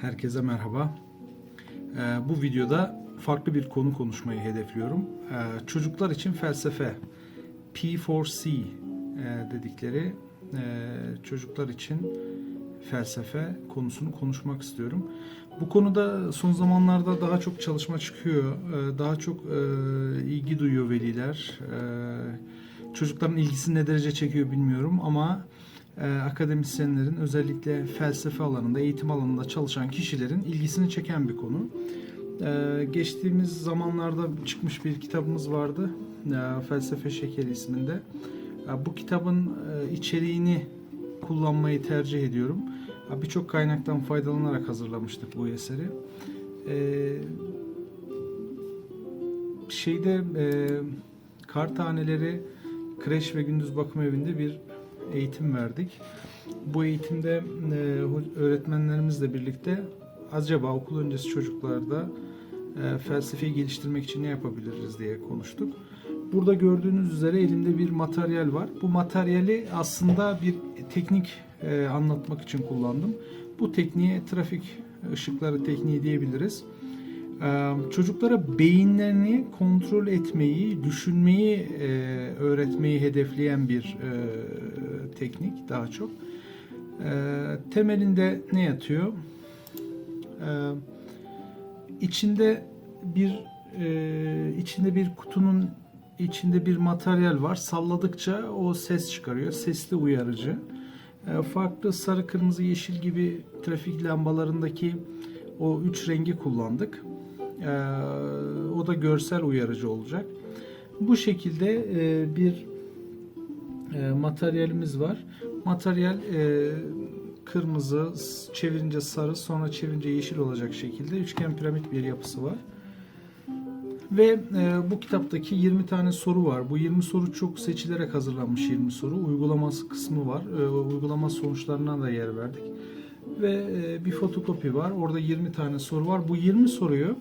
Herkese merhaba. Ee, bu videoda farklı bir konu konuşmayı hedefliyorum. Ee, çocuklar için felsefe, P4C e, dedikleri e, çocuklar için felsefe konusunu konuşmak istiyorum. Bu konuda son zamanlarda daha çok çalışma çıkıyor, Ee, daha çok e, ilgi duyuyor veliler. Ee, Çocukların ilgisini ne derece çekiyor bilmiyorum ama e, akademisyenlerin özellikle felsefe alanında, eğitim alanında çalışan kişilerin ilgisini çeken bir konu. E, geçtiğimiz zamanlarda çıkmış bir kitabımız vardı, e, Felsefe Şekeri isminde. Bu kitabın e, içeriğini kullanmayı tercih ediyorum. Birçok kaynaktan faydalanarak hazırlamıştık bu eseri. Şeyde e, kar taneleri kreş ve gündüz bakım evinde bir eğitim verdik. Bu eğitimde e, öğretmenlerimizle birlikte acaba okul öncesi çocuklarda e, felsefeyi geliştirmek için ne yapabiliriz diye konuştuk. Burada gördüğünüz üzere elimde bir materyal var. Bu materyali aslında bir teknik e, anlatmak için kullandım. Bu tekniğe trafik ışıkları tekniği diyebiliriz. Ee, çocuklara beyinlerini kontrol etmeyi, düşünmeyi e, öğretmeyi hedefleyen bir e, teknik daha çok. Ee, temelinde ne yatıyor? Ee, içinde bir e, içinde bir kutunun içinde bir materyal var. Salladıkça o ses çıkarıyor. Sesli uyarıcı. Ee, farklı sarı, kırmızı, yeşil gibi trafik lambalarındaki o üç rengi kullandık. Ee, o da görsel uyarıcı olacak. Bu şekilde e, bir e, materyalimiz var. Materyal e, kırmızı, çevirince sarı, sonra çevirince yeşil olacak şekilde üçgen piramit bir yapısı var. Ve e, bu kitaptaki 20 tane soru var. Bu 20 soru çok seçilerek hazırlanmış 20 soru. Uygulaması kısmı var. E, uygulama sonuçlarına da yer verdik. Ve e, bir fotokopi var. Orada 20 tane soru var. Bu 20 soruyu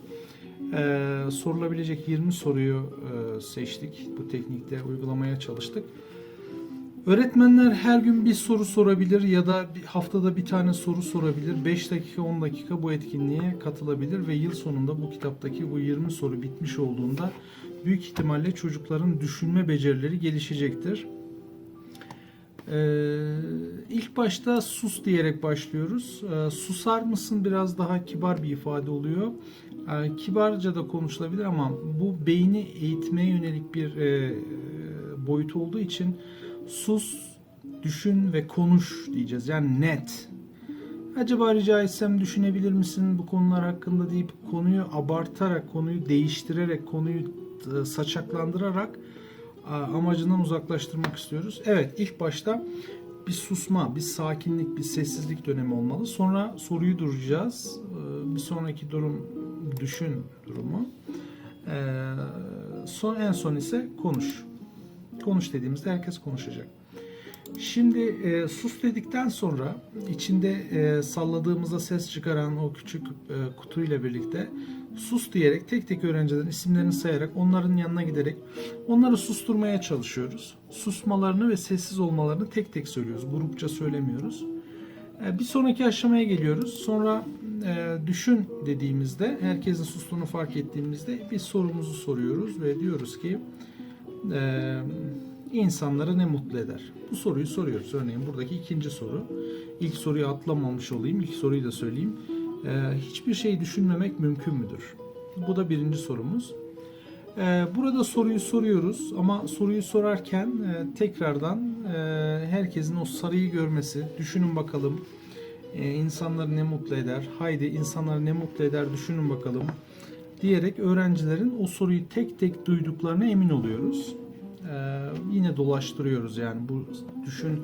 e, sorulabilecek 20 soruyu e, seçtik. Bu teknikte uygulamaya çalıştık. Öğretmenler her gün bir soru sorabilir ya da haftada bir tane soru sorabilir. 5 dakika 10 dakika bu etkinliğe katılabilir ve yıl sonunda bu kitaptaki bu 20 soru bitmiş olduğunda büyük ihtimalle çocukların düşünme becerileri gelişecektir. Ee, ilk başta sus diyerek başlıyoruz. Ee, susar mısın biraz daha kibar bir ifade oluyor. Ee, kibarca da konuşulabilir ama bu beyni eğitmeye yönelik bir e, boyut olduğu için sus, düşün ve konuş diyeceğiz. Yani net. Acaba rica etsem düşünebilir misin bu konular hakkında deyip konuyu abartarak, konuyu değiştirerek, konuyu e, saçaklandırarak amacından uzaklaştırmak istiyoruz. Evet ilk başta bir susma, bir sakinlik, bir sessizlik dönemi olmalı. Sonra soruyu duracağız. Ee, Bir sonraki durum düşün durumu. Ee, Son en son ise konuş. Konuş dediğimizde herkes konuşacak. Şimdi e, sus dedikten sonra içinde e, salladığımızda ses çıkaran o küçük e, kutuyla birlikte sus diyerek tek tek öğrencilerin isimlerini sayarak onların yanına giderek onları susturmaya çalışıyoruz. Susmalarını ve sessiz olmalarını tek tek söylüyoruz. Grupça söylemiyoruz. E, bir sonraki aşamaya geliyoruz. Sonra e, düşün dediğimizde herkesin sustuğunu fark ettiğimizde bir sorumuzu soruyoruz ve diyoruz ki e, insanları ne mutlu eder? Bu soruyu soruyoruz. Örneğin buradaki ikinci soru. İlk soruyu atlamamış olayım. İlk soruyu da söyleyeyim. E, hiçbir şey düşünmemek mümkün müdür? Bu da birinci sorumuz. E, burada soruyu soruyoruz ama soruyu sorarken e, tekrardan e, herkesin o sarıyı görmesi, düşünün bakalım e, insanları ne mutlu eder, haydi insanları ne mutlu eder düşünün bakalım diyerek öğrencilerin o soruyu tek tek duyduklarına emin oluyoruz. Ee, yine dolaştırıyoruz yani bu düşün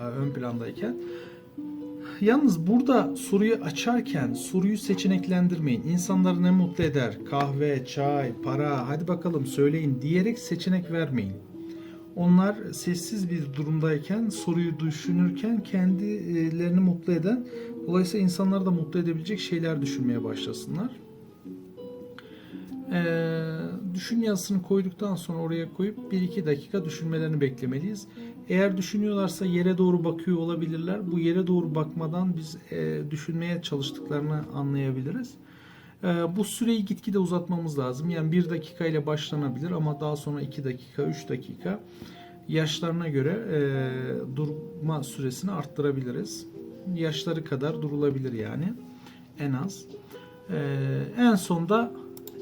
e, ön plandayken. Yalnız burada soruyu açarken soruyu seçeneklendirmeyin. İnsanları ne mutlu eder? Kahve, çay, para, hadi bakalım söyleyin diyerek seçenek vermeyin. Onlar sessiz bir durumdayken, soruyu düşünürken kendilerini mutlu eden, dolayısıyla insanları da mutlu edebilecek şeyler düşünmeye başlasınlar. Ee, düşün yazısını koyduktan sonra oraya koyup 1-2 dakika düşünmelerini beklemeliyiz. Eğer düşünüyorlarsa yere doğru bakıyor olabilirler. Bu yere doğru bakmadan biz e, düşünmeye çalıştıklarını anlayabiliriz. E, bu süreyi gitgide uzatmamız lazım. Yani 1 dakika ile başlanabilir ama daha sonra 2 dakika, 3 dakika yaşlarına göre e, durma süresini arttırabiliriz. Yaşları kadar durulabilir yani en az. E, en sonda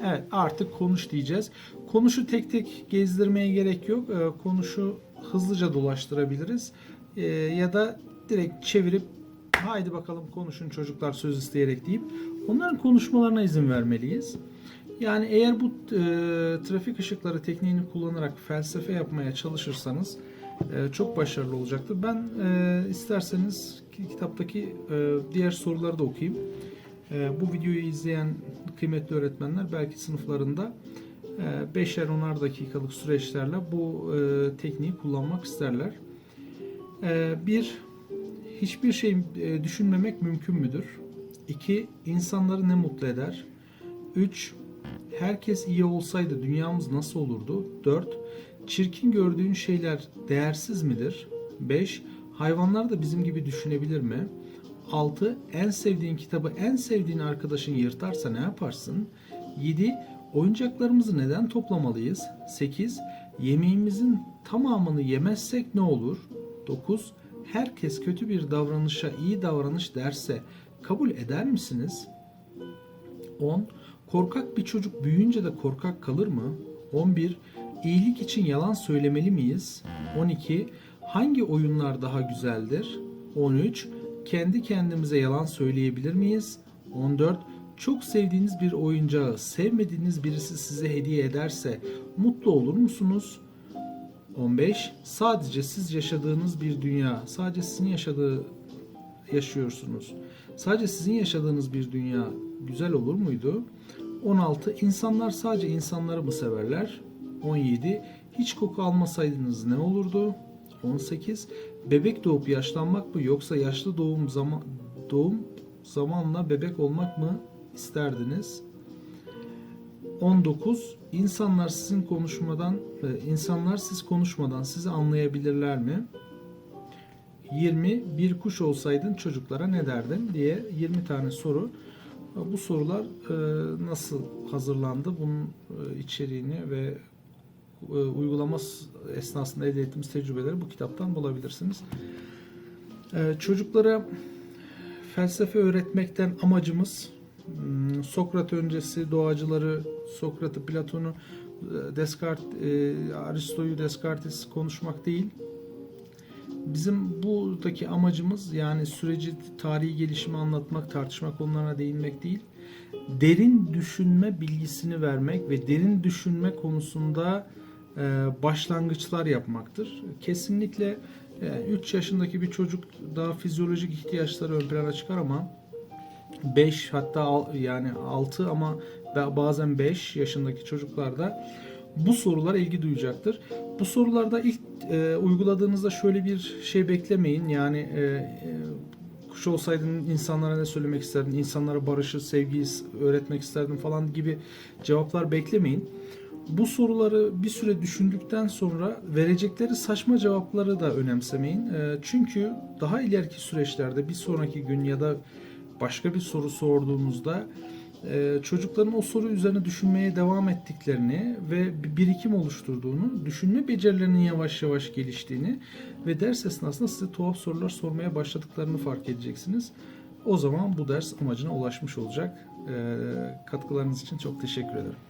evet artık konuş diyeceğiz. Konuşu tek tek gezdirmeye gerek yok. E, konuşu hızlıca dolaştırabiliriz. E, ya da direkt çevirip haydi bakalım konuşun çocuklar söz isteyerek deyip onların konuşmalarına izin vermeliyiz. Yani eğer bu e, trafik ışıkları tekniğini kullanarak felsefe yapmaya çalışırsanız e, çok başarılı olacaktır. Ben e, isterseniz ki- kitaptaki diğer soruları da okuyayım. Bu videoyu izleyen kıymetli öğretmenler belki sınıflarında e, beşer onar dakikalık süreçlerle bu e, tekniği kullanmak isterler. E, bir, hiçbir şey düşünmemek mümkün müdür? 2. İnsanları ne mutlu eder? 3. Herkes iyi olsaydı dünyamız nasıl olurdu? 4. Çirkin gördüğün şeyler değersiz midir? 5. Hayvanlar da bizim gibi düşünebilir mi? 6. En sevdiğin kitabı en sevdiğin arkadaşın yırtarsa ne yaparsın? 7. Oyuncaklarımızı neden toplamalıyız? 8. Yemeğimizin tamamını yemezsek ne olur? 9. Herkes kötü bir davranışa iyi davranış derse kabul eder misiniz? 10. Korkak bir çocuk büyüyünce de korkak kalır mı? 11. İyilik için yalan söylemeli miyiz? 12. Hangi oyunlar daha güzeldir? 13. Kendi kendimize yalan söyleyebilir miyiz? 14. Çok sevdiğiniz bir oyuncağı sevmediğiniz birisi size hediye ederse mutlu olur musunuz? 15. Sadece siz yaşadığınız bir dünya, sadece sizin yaşadığı yaşıyorsunuz. Sadece sizin yaşadığınız bir dünya güzel olur muydu? 16. İnsanlar sadece insanları mı severler? 17. Hiç koku almasaydınız ne olurdu? 18. Bebek doğup yaşlanmak mı yoksa yaşlı doğum zaman doğum zamanla bebek olmak mı isterdiniz? 19. İnsanlar sizin konuşmadan e, insanlar siz konuşmadan sizi anlayabilirler mi? 20 bir kuş olsaydın çocuklara ne derdin diye 20 tane soru. Bu sorular e, nasıl hazırlandı? Bunun e, içeriğini ve e, uygulama esnasında elde ettiğimiz tecrübeleri bu kitaptan bulabilirsiniz. E, Çocuklara felsefe öğretmekten amacımız hmm, Sokrat öncesi doğacıları, Sokrat'ı, Platon'u, e, Descartes, Aristo'yu, Descartes konuşmak değil. Bizim buradaki amacımız yani süreci, tarihi gelişimi anlatmak, tartışma konularına değinmek değil. Derin düşünme bilgisini vermek ve derin düşünme konusunda başlangıçlar yapmaktır. Kesinlikle 3 yaşındaki bir çocuk daha fizyolojik ihtiyaçları ön plana çıkar ama 5 hatta yani 6 ama ba- bazen 5 yaşındaki çocuklarda bu sorulara ilgi duyacaktır. Bu sorularda ilk e, uyguladığınızda şöyle bir şey beklemeyin. Yani e, e, kuş olsaydın insanlara ne söylemek isterdin? İnsanlara barışı, sevgiyi öğretmek isterdin falan gibi cevaplar beklemeyin. Bu soruları bir süre düşündükten sonra verecekleri saçma cevapları da önemsemeyin. E, çünkü daha ileriki süreçlerde bir sonraki gün ya da başka bir soru sorduğunuzda e, çocukların o soru üzerine düşünmeye devam ettiklerini ve bir birikim oluşturduğunu, düşünme becerilerinin yavaş yavaş geliştiğini ve ders esnasında size tuhaf sorular sormaya başladıklarını fark edeceksiniz. O zaman bu ders amacına ulaşmış olacak. E, katkılarınız için çok teşekkür ederim.